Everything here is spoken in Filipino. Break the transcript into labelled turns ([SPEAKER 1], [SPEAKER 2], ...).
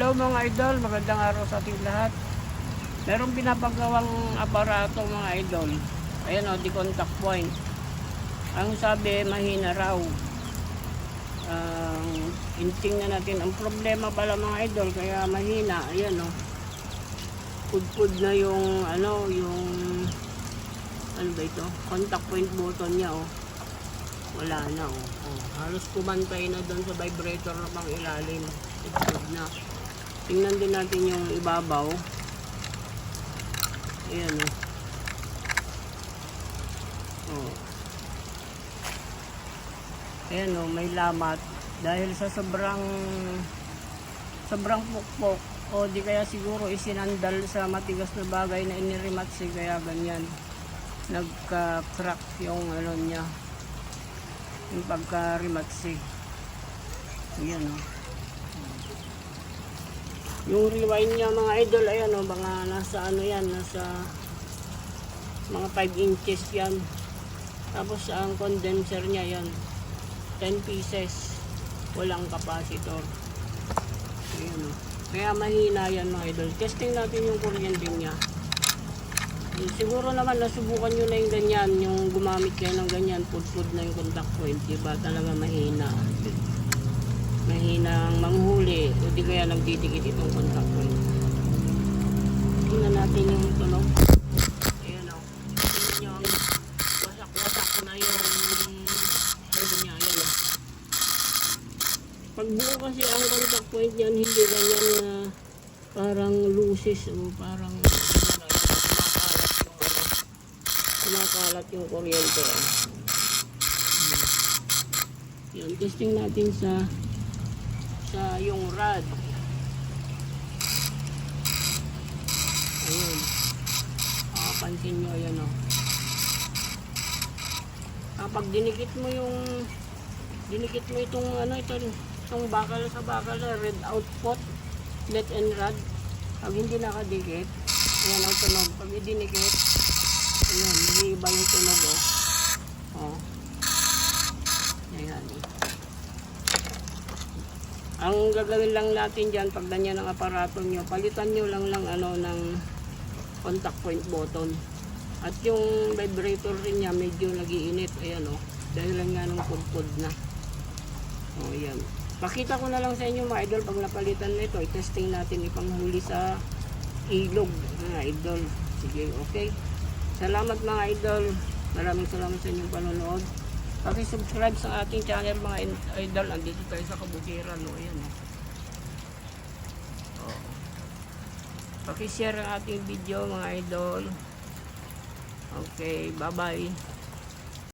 [SPEAKER 1] Hello mga idol, magandang araw sa ating lahat. Merong pinapagawang aparato mga idol. Ayan o, di contact point. Ang sabi, mahina raw. Ang inting na natin. Ang problema pala mga idol, kaya mahina. Ayan o. Pudpud na yung, ano, yung, ano ba ito? Contact point button niya o. Wala na o. Oh. Halos kumantay na doon sa vibrator na pang ilalim. Pudpud na. Tingnan din natin yung ibabaw. Ayan o. Oh. Ayan o, may lamat. Dahil sa sobrang sobrang pukpok o di kaya siguro isinandal sa matigas na bagay na inirimatsi kaya ganyan. Nagka-crack yung ano niya. Yung pagka-rimatsi. Ayan o. Yung rewind niya mga idol, ayan o, mga nasa ano yan, nasa mga 5 inches yan. Tapos ang condenser niya yan, 10 pieces. Walang capacitor. Ayan o. Kaya mahina yan mga idol. Testing natin yung kuryente niya. Siguro naman nasubukan nyo na yung ganyan, yung gumamit kayo ng ganyan, pud-pud na yung contact point, diba talaga mahina. Mahina di kaya nagdidikit itong contact point. Tingnan natin yung tunog. Ayan o. Tingnan nyo ang wasak-wasak na yung ano niya, ayan o. Pag buo kasi ang contact point niyan, hindi ganyan na parang lucis o parang kumakalat yung ano, kuryente. ah. Hmm. Yan, testing natin sa sa yung rod. Ayun. Ah, pansin nyo, ayan o. Kapag dinikit mo yung dinikit mo itong ano ito itong bakal sa bakal red output let and rod pag hindi nakadikit ayan ang tunog pag idinikit ayan nag-iiba yung tunog oh oh ayan ang gagawin lang natin dyan pag ganyan ang aparato nyo palitan nyo lang lang ano ng contact point button at yung vibrator rin niya medyo nagiinit ayan oh dahil lang nga nung pudpud na oh ayan Pakita ko na lang sa inyo mga idol pag napalitan nito, i-testing natin ipanghuli sa ilog mga idol. Sige, okay. Salamat mga idol. Maraming salamat sa inyong panonood. Paki-subscribe sa ating channel mga idol. Andito tayo sa Kabukiran. No? Ayan. Oh. Paki-share ang ating video mga idol. Okay, bye-bye.